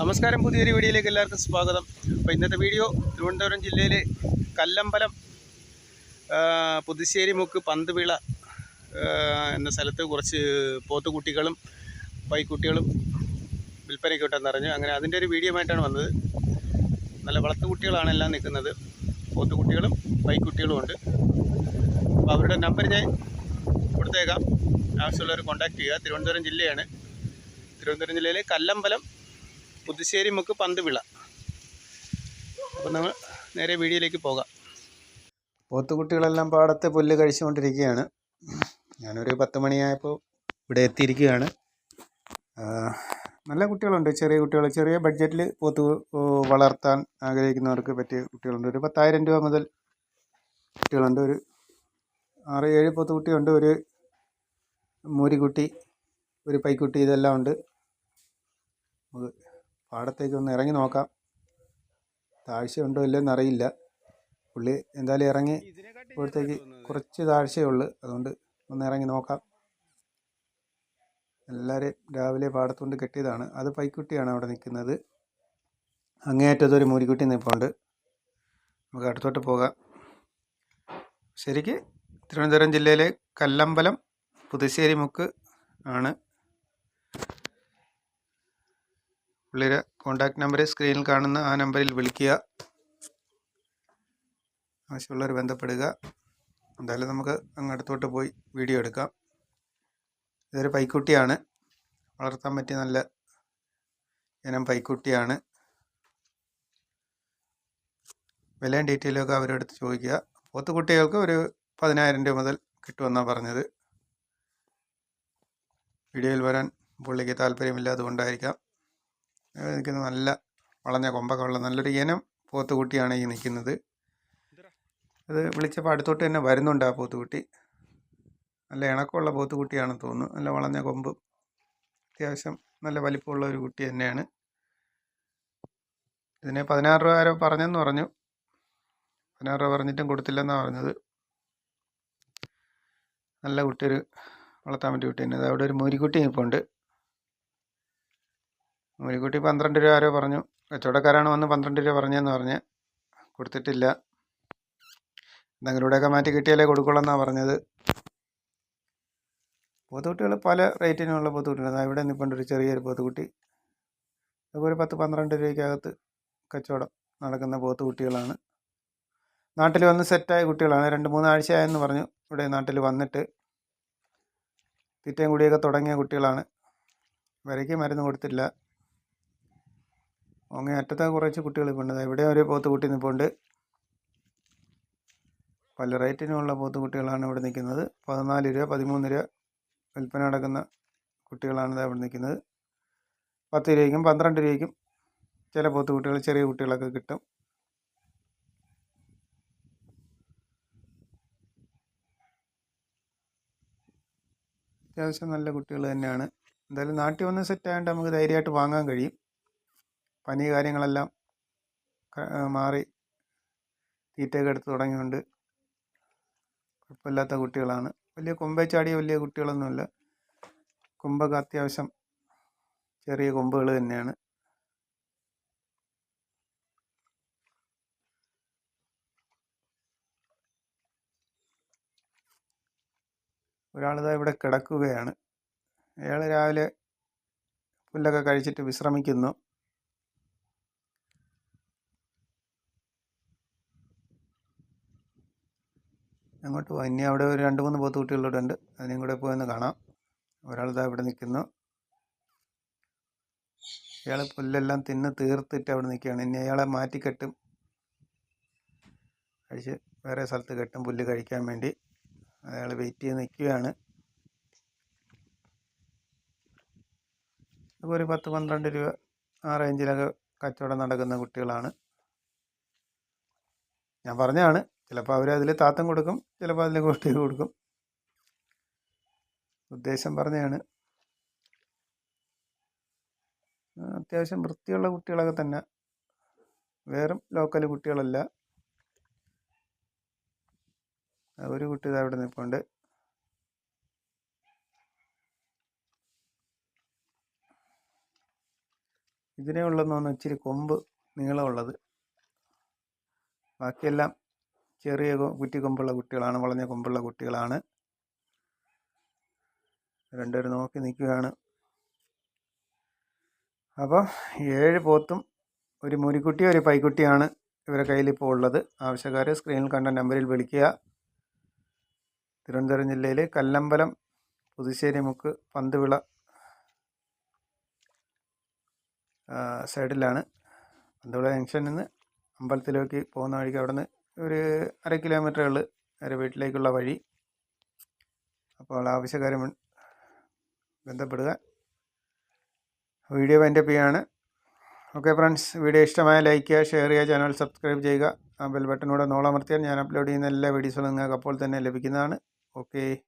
നമസ്കാരം പുതിയൊരു വീഡിയോയിലേക്ക് എല്ലാവർക്കും സ്വാഗതം. അപ്പോൾ ഇന്നത്തെ വീഡിയോ തിരുവനന്തപുരം ജില്ലയിലെ കല്ലമ്പലം പുതുശ്ശേരി മുക്ക് പന്തുവിള എന്ന സ്ഥലത്ത് കുറച്ച് പോത്തുകുട്ടികളും പൈക്കുട്ടികളും വിൽപ്പനയ്ക്ക് വിട്ടെന്നറിഞ്ഞു അങ്ങനെ അതിന്റെ ഒരു വീഡിയോ ആയിട്ടാണ് വന്നത്. നല്ല വളർത്തുകുട്ടികളാണ് എല്ലാം നിൽക്കുന്നത്. പോത്തുകുട്ടികളും പൈക്കുട്ടികളും ഉണ്ട്. അപ്പോൾ അവരുടെ നമ്പർ ഞാൻ കൊടുത്തേക്കാം. ആവശ്യമുള്ളവർ കോൺടാക്റ്റ് ചെയ്യുക. തിരുവനന്തപുരം ജില്ലയാണ്. തിരുവനന്തപുരം ജില്ലയിലെ കല്ലമ്പലം പുതുശ്ശേരി മുക്ക് പന്തുവിള. അപ്പം നമ്മൾ നേരെ വീഡിയോയിലേക്ക് പോകാം. പോത്തുകുട്ടികളെല്ലാം പാടത്തെ പുല്ല് കഴിച്ചുകൊണ്ടിരിക്കുകയാണ്. ഞാനൊരു പത്ത് മണിയായപ്പോൾ ഇവിടെ എത്തിയിരിക്കുകയാണ്. നല്ല കുട്ടികളുണ്ട് ചെറിയ കുട്ടികൾ. ചെറിയ ബഡ്ജറ്റിൽ പോത്ത് വളർത്താൻ ആഗ്രഹിക്കുന്നവർക്ക് പറ്റിയ കുട്ടികളുണ്ട്. ഒരു പത്തായിരം രൂപ മുതൽ കുട്ടികളുണ്ട്. ഒരു ആറ് ഏഴ് പോത്തുകുട്ടിയുണ്ട്. ഒരു മൂരിക്കുട്ടി ഒരു പൈക്കുട്ടി ഇതെല്ലാം ഉണ്ട്. നമുക്ക് പാടത്തേക്ക് ഒന്ന് ഇറങ്ങി നോക്കാം. താഴ്ചയുണ്ടോ ഇല്ലെന്ന് അറിയില്ല. പുള്ളി എന്തായാലും ഇറങ്ങി ഇപ്പോഴത്തേക്ക് കുറച്ച് താഴ്ചയുള്ളു അതുകൊണ്ട് ഒന്ന് ഇറങ്ങി നോക്കാം. എല്ലാവരും രാവിലെ പാടത്തുകൊണ്ട് കെട്ടിയതാണ്. അത് പൈക്കുട്ടിയാണ് അവിടെ നിൽക്കുന്നത്. അങ്ങേയറ്റത്തൊരു മൂരിക്കുട്ടി നിൽപ്പുണ്ട് നമുക്ക് അടുത്തോട്ട് പോകാം. ശരിക്ക് തിരുവനന്തപുരം ജില്ലയിലെ കല്ലമ്പലം പുതുശ്ശേരി മുക്ക് ആണ്. പുള്ളിയുടെ കോൺടാക്റ്റ് നമ്പർ സ്ക്രീനിൽ കാണുന്ന ആ നമ്പറിൽ വിളിക്കുക. ആവശ്യമുള്ളവർ ബന്ധപ്പെടുക. എന്തായാലും നമുക്ക് അങ്ങ് അടുത്തോട്ട് പോയി വീഡിയോ എടുക്കാം. ഇതൊരു പൈക്കുട്ടിയാണ്. വളർത്താൻ പറ്റിയ നല്ല ഇനം പൈക്കുട്ടിയാണ്. വിലയും ഡീറ്റെയിലൊക്കെ അവരോട് ചോദിക്കുക. പോത്തുകുട്ടികൾക്ക് ഒരു പതിനായിരം രൂപ മുതൽ കിട്ടുമെന്നാണ് പറഞ്ഞത്. വീഡിയോയിൽ വരാൻ പുള്ളിക്ക് താല്പര്യമില്ലാത്തതുകൊണ്ടായിരിക്കാം. നിൽക്കുന്ന നല്ല വളഞ്ഞ കൊമ്പൊക്കെ ഉള്ള നല്ലൊരു ഇനം പോത്തുകുട്ടിയാണ് ഈ നിൽക്കുന്നത്. അത് വിളിച്ചപ്പോൾ അടുത്തോട്ട് തന്നെ വരുന്നുണ്ട് ആ പോത്തുകുട്ടി. നല്ല ഇണക്കമുള്ള പോത്തുകുട്ടിയാണെന്ന് തോന്നുന്നു. നല്ല വളഞ്ഞ കൊമ്പ്. അത്യാവശ്യം നല്ല വലിപ്പമുള്ള ഒരു കുട്ടി തന്നെയാണ്. ഇതിന് പതിനാറ് രൂപ ആരോ പറഞ്ഞെന്ന് പറഞ്ഞു. പതിനാറ് രൂപ പറഞ്ഞിട്ടും കൊടുത്തില്ലെന്നാണ് പറഞ്ഞത്. നല്ല കുട്ടി ഒരു വളർത്താൻ പറ്റിയ കുട്ടി തന്നെ അവിടെ ഒരു മൂരിക്കുട്ടി നിൽപ്പുണ്ട് മൂലിക്കുട്ടി പന്ത്രണ്ട് രൂപ ആരോ പറഞ്ഞു. കച്ചവടക്കാരാണ് വന്ന് പന്ത്രണ്ട് രൂപ പറഞ്ഞതെന്ന് പറഞ്ഞ് കൊടുത്തിട്ടില്ല. എന്തെങ്കിലും ഇവിടെയൊക്കെ മാറ്റി കിട്ടിയാലേ കൊടുക്കുള്ളൂ പറഞ്ഞത്. പോത്തുകുട്ടികൾ പല റേറ്റിനുള്ള പോത്തുകുട്ടികൾ ഇവിടെ നിൽപ്പുണ്ട് ഒരു ചെറിയൊരു പോത്തുകുട്ടി. അതൊക്കെ ഒരു പത്ത് പന്ത്രണ്ട് രൂപയ്ക്കകത്ത് കച്ചവടം നടക്കുന്ന പോത്തുകുട്ടികളാണ്. നാട്ടിൽ വന്ന് സെറ്റായ കുട്ടികളാണ്. രണ്ട് മൂന്നാഴ്ചയായെന്ന് പറഞ്ഞു ഇവിടെ നാട്ടിൽ വന്നിട്ട്. തീറ്റയും കൂടിയൊക്കെ തുടങ്ങിയ കുട്ടികളാണ്. വരയ്ക്ക് മരുന്ന് കൊടുത്തില്ല. അങ്ങേ അറ്റത്തെ കുറച്ച് കുട്ടികൾ ഇപ്പോൾ ഇവിടെ ഒരു പോത്ത് കുട്ടി നിൽപ്പുണ്ട് പല റേറ്റിനുമുള്ള പോത്തുകുട്ടികളാണ് ഇവിടെ നിൽക്കുന്നത്. പതിനാല് രൂപ പതിമൂന്ന് രൂപ വിൽപ്പന നടക്കുന്ന കുട്ടികളാണ് ഇവിടെ നിൽക്കുന്നത്. പത്ത് രൂപയ്ക്കും പന്ത്രണ്ട് രൂപയ്ക്കും ചില പോത്ത് കുട്ടികൾ ചെറിയ കുട്ടികളൊക്കെ കിട്ടും. അത്യാവശ്യം നല്ല കുട്ടികൾ തന്നെയാണ്. എന്തായാലും നാട്ടിൽ വന്ന് സെറ്റ് ആയതുകൊണ്ട് നമുക്ക് ധൈര്യമായിട്ട് വാങ്ങാൻ കഴിയും. പനി കാര്യങ്ങളെല്ലാം മാറി തീറ്റയൊക്കെ എടുത്ത് തുടങ്ങിയുണ്ട് കുഴപ്പമില്ലാത്ത കുട്ടികളാണ്. വലിയ കൊമ്പേ ചാടിയ വലിയ കുട്ടികളൊന്നുമില്ല. കൊമ്പൊക്കെ അത്യാവശ്യം ചെറിയ കൊമ്പുകൾ തന്നെയാണ്. ഒരാളിതാ ഇവിടെ കിടക്കുകയാണ്. അയാൾ രാവിലെ പുല്ലൊക്കെ കഴിച്ചിട്ട് വിശ്രമിക്കുന്നു. അങ്ങോട്ട് പോകാം ഇനി അവിടെ ഒരു രണ്ട് മൂന്ന് പോത്ത് കുട്ടികളിവിടെ ഉണ്ട് അതിനെയും കൂടെ പോയി ഒന്ന് കാണാം. ഒരാൾ ഇതാ ഇവിടെ നിൽക്കുന്നു ഇയാൾ പുല്ലെല്ലാം തിന്ന് തീർത്തിട്ട് അവിടെ നിൽക്കുകയാണ്. ഇനി അയാളെ മാറ്റി കെട്ടും. കഴിച്ച് വേറെ സ്ഥലത്ത് കെട്ടും പുല്ല് കഴിക്കാൻ വേണ്ടി. അയാൾ വെയിറ്റ് ചെയ്ത് നിൽക്കുകയാണ്. അപ്പോൾ ഒരു പത്ത് പന്ത്രണ്ട് രൂപ ആ റേഞ്ചിലൊക്കെ കച്ചവടം നടക്കുന്ന കുട്ടികളാണ്. ഞാൻ പറഞ്ഞതാണ്. ചിലപ്പോൾ അവർ അതിൽ താത്തം കൊടുക്കും ചിലപ്പോൾ അതിൽ ഗോഷ്ടി കൊടുക്കും. ഉദ്ദേശം പറഞ്ഞതാണ് ആ, അത്യാവശ്യം വൃത്തിയുള്ള കുട്ടികളൊക്കെ തന്നെ. വേറും ലോക്കൽ കുട്ടികളല്ല. ഒരു കുട്ടി ഇവിടെ നിൽപ്പുണ്ട്. ഇതിനെ ഉള്ളതെന്ന് പറഞ്ഞാൽ ഇച്ചിരി കൊമ്പ് നീളമുള്ളത്. ബാക്കിയെല്ലാം ചെറിയ കുറ്റി കൊമ്പുള്ള കുട്ടികളാണ് വളഞ്ഞ കൊമ്പുള്ള കുട്ടികളാണ്. രണ്ടുപേരും നോക്കി നിൽക്കുകയാണ്. അപ്പം ഏഴ് പോത്തും ഒരു മുരിക്കുട്ടി ഒരു പൈക്കുട്ടിയാണ് ഇവരെ കയ്യിൽ ഇപ്പോൾ ഉള്ളത്. ആവശ്യക്കാർ സ്ക്രീനിൽ കണ്ട നമ്പറിൽ വിളിക്കുക. തിരുവനന്തപുരം ജില്ലയിൽ കല്ലമ്പലം പുതുശ്ശേരി മുക്ക് പന്തുവിള സൈഡിലാണ്. പന്തുവിള ജംഗ്ഷനിൽ നിന്ന് അമ്പലത്തിലേക്ക് പോകുന്ന വഴിക്ക് അവിടെ നിന്ന് ഒരു അര കിലോമീറ്റർ ഉള്ളൂ അര വീട്ടിലേക്കുള്ള വഴി. അപ്പോൾ ആവശ്യക്കാരെ മുൻ- ബന്ധപ്പെടുക. വീഡിയോ വൈൻഡപ്പ് ചെയ്യാണ്. ഓക്കെ ഫ്രണ്ട്സ് വീഡിയോ ഇഷ്ടമായ ലൈക്ക് ചെയ്യുക ഷെയർ ചെയ്യുക ചാനൽ സബ്സ്ക്രൈബ് ചെയ്യുക. ആ ബെൽ ബട്ടനൂടെ നോളമർത്തിയാൽ ഞാൻ അപ്ലോഡ് ചെയ്യുന്ന എല്ലാ വീഡിയോസും നിങ്ങൾക്ക് അപ്പോൾ തന്നെ ലഭിക്കുന്നതാണ്. ഓക്കെ.